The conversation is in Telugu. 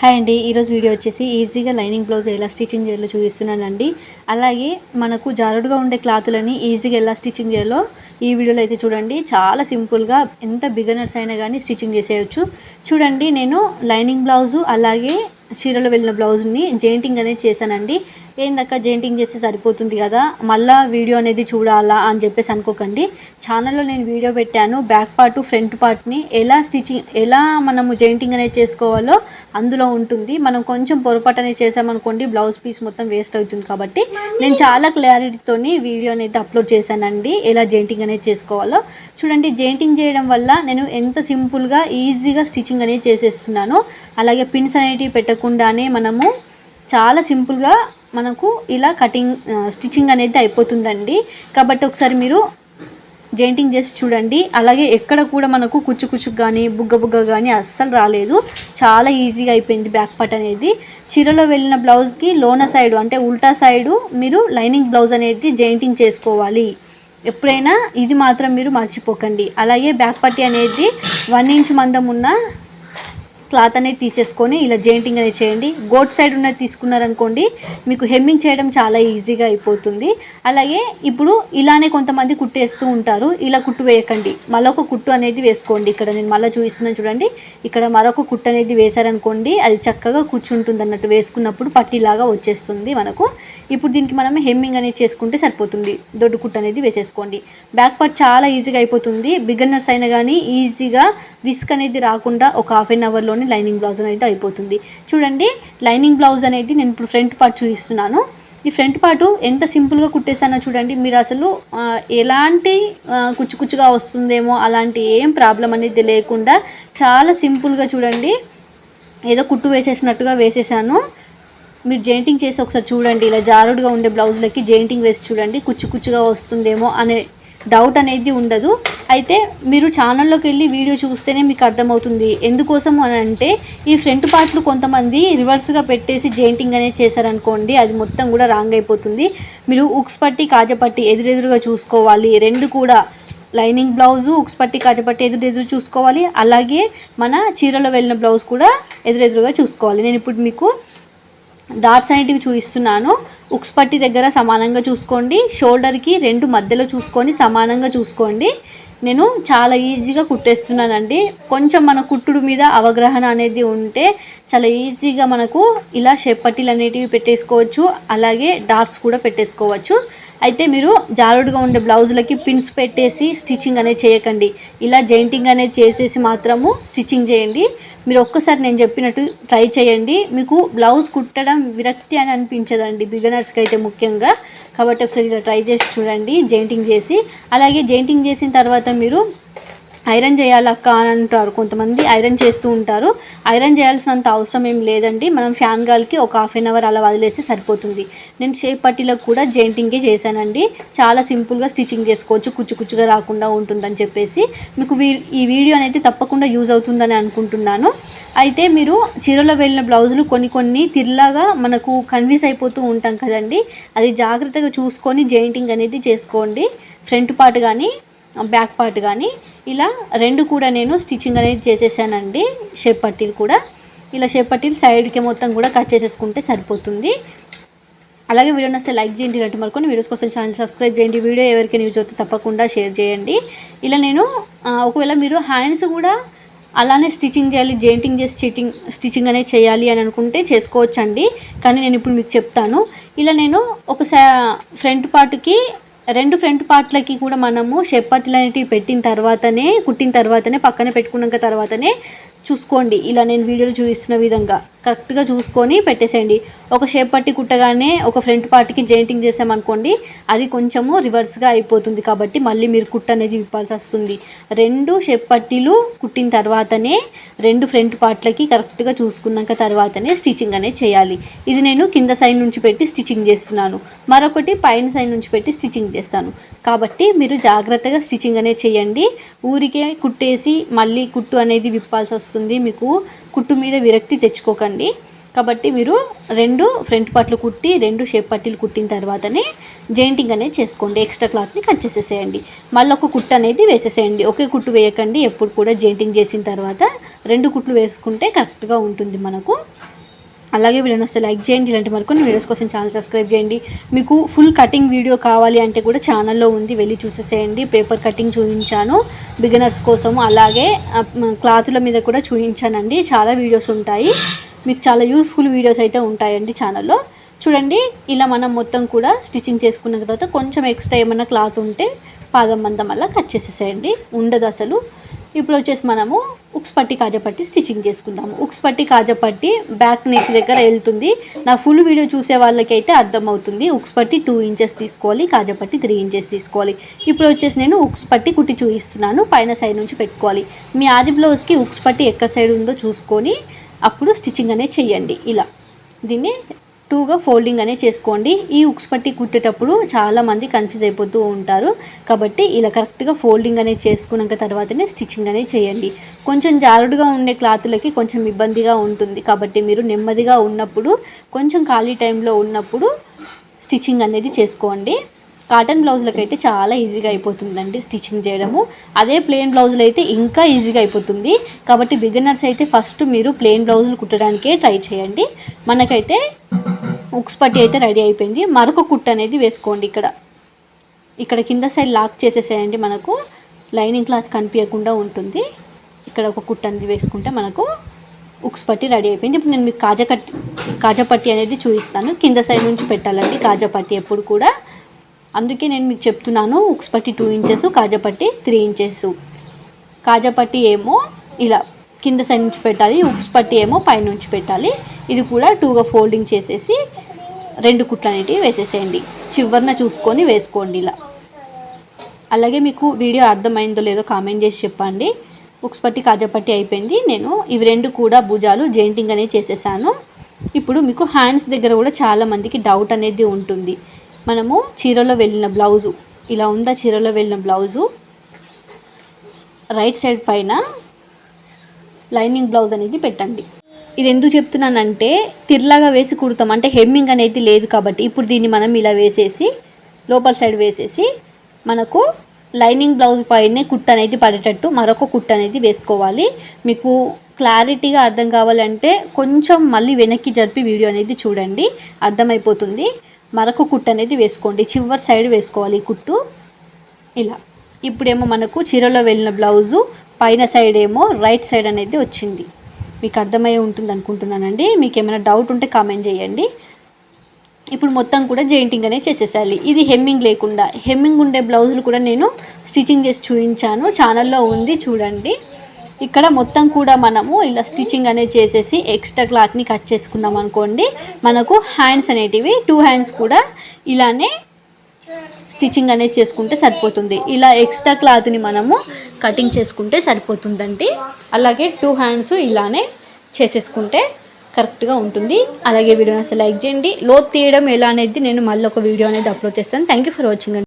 హాయ్ అండి ఈరోజు వీడియో వచ్చేసి ఈజీగా లైనింగ్ బ్లౌజ్ ఎలా స్టిచ్చింగ్ చేయాలో చూపిస్తున్నానండి. అలాగే మనకు జారుడుగా ఉండే క్లాతులని ఈజీగా ఎలా స్టిచ్చింగ్ చేయాలో ఈ వీడియోలో అయితే చూడండి. చాలా సింపుల్గా ఎంత బిగనర్స్ అయినా కానీ స్టిచ్చింగ్ చేసేయచ్చు. చూడండి నేను లైనింగ్ బ్లౌజు అలాగే చీరలో వెళ్ళిన బ్లౌజ్ని జెయింటింగ్ అనేది చేశానండి. ఏందక్క జెయింటింగ్ చేస్తే సరిపోతుంది కదా. మళ్ళా వీడియో అనేది చూడాలా అని చెప్పేసి అనుకోకండి. ఛానల్లో నేను వీడియో పెట్టాను బ్యాక్ పార్ట్ ఫ్రంట్ పార్ట్ని ఎలా స్టిచ్చింగ్ ఎలా మనము జెయింటింగ్ అనేది చేసుకోవాలో అందులో ఉంటుంది. మనం కొంచెం పొరపాటు అనేది చేసామనుకోండి బ్లౌజ్ పీస్ మొత్తం వేస్ట్ అవుతుంది కాబట్టి నేను చాలా క్లారిటీతోని వీడియో అనేది అప్లోడ్ చేశానండి. ఎలా జెయింటింగ్ అనేది చేసుకోవాలో చూడండి. జెయింటింగ్ చేయడం వల్ల నేను ఎంత సింపుల్గా ఈజీగా స్టిచ్చింగ్ అనేది చేసేస్తున్నాను. అలాగే పిన్స్ అనేటివి పెట్టకుండానే మనము చాలా సింపుల్గా మనకు ఇలా కటింగ్ స్టిచ్చింగ్ అనేది అయిపోతుందండి. కాబట్టి ఒకసారి మీరు జెయింటింగ్ చేసి చూడండి. అలాగే ఎక్కడ కూడా మనకు కుచ్చు కుచ్చు కానీ బుగ్గ బుగ్గ కానీ అస్సలు రాలేదు. చాలా ఈజీగా అయిపోయింది బ్యాక్ పార్ట్ అనేది. చీరలో వెళ్ళిన బ్లౌజ్కి లోన సైడు అంటే ఉల్టా సైడు మీరు లైనింగ్ బ్లౌజ్ అనేది జెయింటింగ్ చేసుకోవాలి. ఎప్పుడైనా ఇది మాత్రం మీరు మర్చిపోకండి. అలాగే బ్యాక్ పట్టి అనేది వన్ ఇంచ్ మందం ఉన్న క్లాత్ అనేది తీసేసుకొని ఇలా జెయింటింగ్ అనేది చేయండి. గోట్ సైడ్ ఉన్నది తీసుకున్నారనుకోండి మీకు హెమ్మింగ్ చేయడం చాలా ఈజీగా అయిపోతుంది. అలాగే ఇప్పుడు ఇలానే కొంతమంది కుట్టేస్తూ ఉంటారు. ఇలా కుట్టు వేయకండి. మరొక కుట్టు అనేది వేసుకోండి. ఇక్కడ నేను మళ్ళీ చూపిస్తున్నాను చూడండి. ఇక్కడ మరొక కుట్టు అనేది వేశారనుకోండి అది చక్కగా కూర్చుంటుంది అన్నట్టు వేసుకున్నప్పుడు పట్టిలాగా వచ్చేస్తుంది మనకు. ఇప్పుడు దీనికి మనం హెమ్మింగ్ అనేది చేసుకుంటే సరిపోతుంది. దొడ్డు కుట్టు అనేది వేసేసుకోండి. బ్యాక్ పార్ట్ చాలా ఈజీగా అయిపోతుంది. బిగినర్స్ అయినా కానీ ఈజీగా విస్క్ అనేది రాకుండా ఒక హాఫ్ అన్ అవర్లో బ్లౌజ్లోని లైనింగ్ బ్లౌజ్ అనేది అయిపోతుంది. చూడండి లైనింగ్ బ్లౌజ్ అనేది నేను ఇప్పుడు ఫ్రంట్ పార్ట్ చూపిస్తున్నాను. ఈ ఫ్రంట్ పార్టు ఎంత సింపుల్గా కుట్టేసానో చూడండి. మీరు అసలు ఎలాంటి కుచ్చుకుచ్చుగా వస్తుందేమో అలాంటి ఏం ప్రాబ్లం అనేది లేకుండా చాలా సింపుల్గా చూడండి. ఏదో కుట్టు వేసేసినట్టుగా వేసేసాను. మీరు జెయింటింగ్ చేసి ఒకసారి చూడండి. ఇలా జారుడుగా ఉండే బ్లౌజ్లకి జెయింటింగ్ వేసి చూడండి. కుచ్చు కుచ్చుగా వస్తుందేమో అనే డౌట్ అనేది ఉండదు. అయితే మీరు ఛానల్లోకి వెళ్ళి వీడియో చూస్తేనే మీకు అర్థమవుతుంది. ఎందుకోసం అని అంటే ఈ ఫ్రంట్ పార్ట్లు కొంతమంది రివర్స్గా పెట్టేసి జెయింటింగ్ అనేది చేశారనుకోండి అది మొత్తం కూడా రాంగ్ అయిపోతుంది. మీరు ఉక్స్ పట్టి కాజపట్టి ఎదురెదురుగా చూసుకోవాలి. రెండు కూడా లైనింగ్ బ్లౌజు ఉక్స్ పట్టి కాజపట్టి ఎదురు ఎదురు చూసుకోవాలి. అలాగే మన చీరలో వెళ్ళిన బ్లౌజ్ కూడా ఎదురెదురుగా చూసుకోవాలి. నేను ఇప్పుడు మీకు డాట్స్ అనేటివి చూపిస్తున్నాను ఉక్స్ పట్టి దగ్గర సమానంగా చూసుకోండి. షోల్డర్కి రెండు మధ్యలో చూసుకొని సమానంగా చూసుకోండి. నేను చాలా ఈజీగా కుట్టేస్తున్నానండి. కొంచెం మన కుట్టుడు మీద అవగాహన అనేది ఉంటే చాలా ఈజీగా మనకు ఇలా షేప్ పట్టీలు అనేటివి పెట్టేసుకోవచ్చు. అలాగే డాట్స్ కూడా పెట్టేసుకోవచ్చు. అయితే మీరు జారుడుగా ఉండే బ్లౌజులకి పిన్స్ పెట్టేసి స్టిచ్చింగ్ అనేది చేయకండి. ఇలా జెయింటింగ్ అనేది చేసేసి మాత్రము స్టిచ్చింగ్ చేయండి. మీరు ఒక్కసారి నేను చెప్పినట్టు ట్రై చేయండి. మీకు బ్లౌజ్ కుట్టడం విరక్తి అని అనిపించదండి బిగినర్స్కి అయితే ముఖ్యంగా. కాబట్టి ఒకసారి ఇలా ట్రై చేసి చూడండి జెయింటింగ్ చేసి. అలాగే జెయింటింగ్ చేసిన తర్వాత మీరు ఐరన్ చేయాలక్క అని అంటారు. కొంతమంది ఐరన్ చేస్తూ ఉంటారు. ఐరన్ చేయాల్సినంత అవసరం ఏం లేదండి. మనం ఫ్యాన్ గాలికి ఒక హాఫ్ అన్ అవర్ అలా వదిలేస్తే సరిపోతుంది. నేను షేప్ పట్టీలకు కూడా జెయింటింగే చేశానండి. చాలా సింపుల్గా స్టిచ్చింగ్ చేసుకోవచ్చు. కుచ్చు కుచ్చుగా రాకుండా ఉంటుందని చెప్పేసి మీకు వీ ఈ వీడియో అనేది తప్పకుండా యూజ్ అవుతుందని అనుకుంటున్నాను. అయితే మీరు చీరలో వెళ్ళిన బ్లౌజులు కొన్ని కొన్ని తిరిలాగా మనకు కన్విన్స్ అయిపోతూ ఉంటాం కదండి. అది జాగ్రత్తగా చూసుకొని జెయింటింగ్ అనేది చేసుకోండి. ఫ్రంట్ పార్ట్ కానీ బ్యాక్ పార్ట్ కానీ ఇలా రెండు కూడా నేను స్టిచ్చింగ్ అనేది చేసేసానండి. షేప్ పట్టీలు కూడా. ఇలా షేప్ పట్టీలు సైడ్కి మొత్తం కూడా కట్ చేసేసుకుంటే సరిపోతుంది. అలాగే వీడియో నస్తే లైక్ చేయండి ఇలాంటి మరికొన్ని వీడియోస్ కోసం ఛానల్ సబ్స్క్రైబ్ చేయండి. వీడియో ఎవరికైనా యూజ్ అవుతే తప్పకుండా షేర్ చేయండి. ఇలా నేను ఒకవేళ మీరు హ్యాండ్స్ కూడా అలానే స్టిచ్చింగ్ చేయాలి జెయింటింగ్ చేసి స్టిచ్చింగ్ స్టిచ్చింగ్ అనేది చేయాలి అని అనుకుంటే చేసుకోవచ్చండి. కానీ నేను ఇప్పుడు మీకు చెప్తాను. ఇలా నేను ఒక ఫ్రంట్ పార్ట్కి రెండు ఫ్రంట్ పార్ట్లకి కూడా మనము షెప్పట్లు అనేటివి పెట్టిన తర్వాతనే కుట్టిన తర్వాతనే పక్కన పెట్టుకున్నాక తర్వాతనే చూసుకోండి. ఇలా నేను వీడియోలో చూపిస్తున్న విధంగా. కరెక్ట్గా చూసుకొని పెట్టేసేయండి. ఒక షేప్ పట్టి కుట్టగానే ఒక ఫ్రంట్ పార్ట్కి జెయింటింగ్ చేసామనుకోండి అది కొంచెము రివర్స్గా అయిపోతుంది కాబట్టి మళ్ళీ మీరు కుట్ అనేది విప్పాల్సి వస్తుంది. రెండు షేప్ పట్టీలు కుట్టిన తర్వాతనే రెండు ఫ్రంట్ పార్ట్లకి కరెక్ట్గా చూసుకున్నాక తర్వాతనే స్టిచ్చింగ్ అనేది చేయాలి. ఇది నేను కింద సైడ్ నుంచి పెట్టి స్టిచ్చింగ్ చేస్తున్నాను. మరొకటి పైన సైడ్ నుంచి పెట్టి స్టిచ్చింగ్ చేస్తాను. కాబట్టి మీరు జాగ్రత్తగా స్టిచ్చింగ్ అనేది చేయండి. ఊరికే కుట్టేసి మళ్ళీ కుట్టు అనేది విప్పాల్సి వస్తుంది. మీకు కుట్టు మీద విరక్తి తెచ్చుకోకండి. కాబట్టి మీరు రెండు ఫ్రంట్ పట్లు కుట్టి రెండు షేప్ పట్టీలు కుట్టిన తర్వాతనే జెయింటింగ్ అనేది చేసుకోండి. ఎక్స్ట్రా క్లాత్ని కట్ చేసేసేయండి. మళ్ళీ ఒక కుట్టు అనేది వేసేసేయండి. ఒకే కుట్టు వేయకండి. ఎప్పుడు కూడా జెయింటింగ్ చేసిన తర్వాత రెండు కుట్లు వేసుకుంటే కరెక్ట్గా ఉంటుంది మనకు. అలాగే వీడియోని వస్తే లైక్ చేయండి. ఇలాంటి మరికొన్ని వీడియోస్ కోసం ఛానల్ సబ్స్క్రైబ్ చేయండి. మీకు ఫుల్ కటింగ్ వీడియో కావాలి అంటే కూడా ఛానల్లో ఉంది. వెళ్ళి చూసేసేయండి. పేపర్ కటింగ్ చూపించాను బిగినర్స్ కోసం అలాగే క్లాతుల మీద కూడా చూపించానండి చాలా వీడియోస్ ఉంటాయి. మీకు చాలా యూస్ఫుల్ వీడియోస్ అయితే ఉంటాయండి ఛానల్లో చూడండి ఇలా మనం మొత్తం కూడా స్టిచ్చింగ్ చేసుకున్న తర్వాత కొంచెం ఎక్స్ట్రా ఏమైనా క్లాత్ ఉంటే పాదం మందం అలా కట్ చేసేసేయండి. ఉండదు అసలు. ఇప్పుడు వచ్చేసి మనము ఉక్స్ పట్టి కాజపట్టి స్టిచ్చింగ్ చేసుకుందాము. ఉక్స్ పట్టి కాజపట్టి బ్యాక్ నెక్ దగ్గర వెళ్తుంది. నా ఫుల్ వీడియో చూసే వాళ్ళకైతే అర్థమవుతుంది. ఉక్స్ పట్టి టూ ఇంచెస్ తీసుకోవాలి కాజపట్టి త్రీ ఇంచెస్ తీసుకోవాలి. ఇప్పుడు వచ్చేసి నేను ఉక్స్ పట్టి కుట్టి చూపిస్తున్నాను. పైన సైడ్ నుంచి పెట్టుకోవాలి. మీ ఆది బ్లౌజ్కి ఉక్స్ పట్టి ఎక్కడ సైడ్ ఉందో చూసుకొని అప్పుడు స్టిచ్చింగ్ అనేది చేయండి ఇలా. దీన్ని టూగా ఫోల్డింగ్ అనేది చేసుకోండి. ఈ ఉక్స్ పట్టి కుట్టేటప్పుడు చాలామంది కన్ఫ్యూజ్ అయిపోతూ ఉంటారు. కాబట్టి ఇలా కరెక్ట్గా ఫోల్డింగ్ అనేది చేసుకున్నాక తర్వాతనే స్టిచ్చింగ్ అనేది చేయండి కొంచెం జారుడుగా ఉండే క్లాతులకి కొంచెం ఇబ్బందిగా ఉంటుంది. కాబట్టి మీరు నెమ్మదిగా ఉన్నప్పుడు కొంచెం ఖాళీ టైంలో ఉన్నప్పుడు స్టిచ్చింగ్ అనేది చేసుకోండి. కాటన్ బ్లౌజులకు అయితే చాలా ఈజీగా అయిపోతుందండి స్టిచ్చింగ్ చేయడము. అదే ప్లెయిన్ బ్లౌజులు అయితే ఇంకా ఈజీగా అయిపోతుంది. కాబట్టి బిగినర్స్ అయితే ఫస్ట్ మీరు ప్లెయిన్ బ్లౌజులు కుట్టడానికే ట్రై చేయండి. మనకైతే ఉక్స్ పట్టి అయితే రెడీ అయిపోయింది. మరొక కుట్ అనేది వేసుకోండి ఇక్కడ. ఇక్కడ కింద సైడ్ లాక్ చేసేసేయండి మనకు. లైనింగ్ క్లాత్ కనిపించకుండా ఉంటుంది. ఇక్కడ ఒక కుట్ అనేది వేసుకుంటే మనకు ఉక్స్ పట్టి రెడీ అయిపోయింది. ఇప్పుడు నేను మీకు కాజా కట్టి కాజా పట్టి అనేది చూపిస్తాను. కింద సైడ్ నుంచి పెట్టాలండి కాజా పట్టి ఎప్పుడు కూడా. అందుకే నేను మీకు చెప్తున్నాను ఉక్స్ పట్టి టూ ఇంచెస్ కాజాపట్టి త్రీ ఇంచెస్ కాజాపట్టి ఏమో ఇలా కింద సైడ్ నుంచి పెట్టాలి ఉక్స్ పట్టి ఏమో పైనుంచి పెట్టాలి. ఇది కూడా టూగా ఫోల్డింగ్ చేసేసి రెండు కుట్లు అనేటివి వేసేసేయండి. చివరిన చూసుకొని వేసుకోండి ఇలా. అలాగే మీకు వీడియో అర్థమైందో లేదో కామెంట్ చేసి చెప్పండి. ఉక్స్ పట్టి కాజాపట్టి అయిపోయింది. నేను ఇవి రెండు కూడా భుజాలు జెయింటింగ్ అనేది చేసేసాను. ఇప్పుడు మీకు హ్యాండ్స్ దగ్గర కూడా చాలా మందికి డౌట్ అనేది ఉంటుంది. మనము చీరలో వెళ్ళిన బ్లౌజు. ఇలా ఉందా చీరలో వెళ్ళిన బ్లౌజు? రైట్ సైడ్ పైన లైనింగ్ బ్లౌజ్ అనేది పెట్టండి. ఇది ఎందుకు చెప్తున్నానంటే తిర్లాగా వేసి కుడతాం. అంటే హెమ్మింగ్ అనేది లేదు కాబట్టి ఇప్పుడు దీన్ని మనం ఇలా వేసేసి లోపల సైడ్ వేసేసి మనకు లైనింగ్ బ్లౌజ్ పైనే కుట్ట అనేది పడేటట్టు మరొక కుట్ట అనేది వేసుకోవాలి. మీకు క్లారిటీగా అర్థం కావాలంటే కొంచెం మళ్ళీ వెనక్కి జరిపి వీడియో అనేది చూడండి. అర్థమైపోతుంది. మరొక కుట్టు అనేది వేసుకోండి. చివరి సైడ్ వేసుకోవాలి ఈ కుట్టు. ఇలా. ఇప్పుడేమో మనకు చీరలో వెళ్ళిన బ్లౌజు పైన సైడ్ ఏమో రైట్ సైడ్ అనేది వచ్చింది. మీకు అర్థమై ఉంటుంది అనుకుంటున్నానండి. మీకు ఏమైనా డౌట్ ఉంటే కామెంట్ చేయండి. ఇప్పుడు మొత్తం కూడా జెయింటింగ్ అనేది చేసేసాలి ఇది హెమ్మింగ్ లేకుండా. హెమ్మింగ్ ఉండే బ్లౌజులు కూడా నేను స్టిచ్చింగ్ చేసి చూపించాను ఛానల్లో ఉంది చూడండి. ఇక్కడ మొత్తం కూడా మనము ఇలా స్టిచ్చింగ్ అనేది చేసేసి ఎక్స్ట్రా క్లాత్ని కట్ చేసుకున్నాం అనుకోండి మనకు హ్యాండ్స్ అనేటివి టూ హ్యాండ్స్ కూడా ఇలానే స్టిచ్చింగ్ అనేది చేసుకుంటే సరిపోతుంది. ఇలా ఎక్స్ట్రా క్లాత్ని మనము కటింగ్ చేసుకుంటే సరిపోతుందండి. అలాగే టూ హ్యాండ్స్ ఇలానే చేసేసుకుంటే కరెక్ట్గా ఉంటుంది. అలాగే వీడియోని అసలు లైక్ చేయండి. లోత్ తీయడం ఎలా అనేది నేను మళ్ళీ ఒక వీడియో అనేది అప్లోడ్ చేస్తాను. Thank you for watching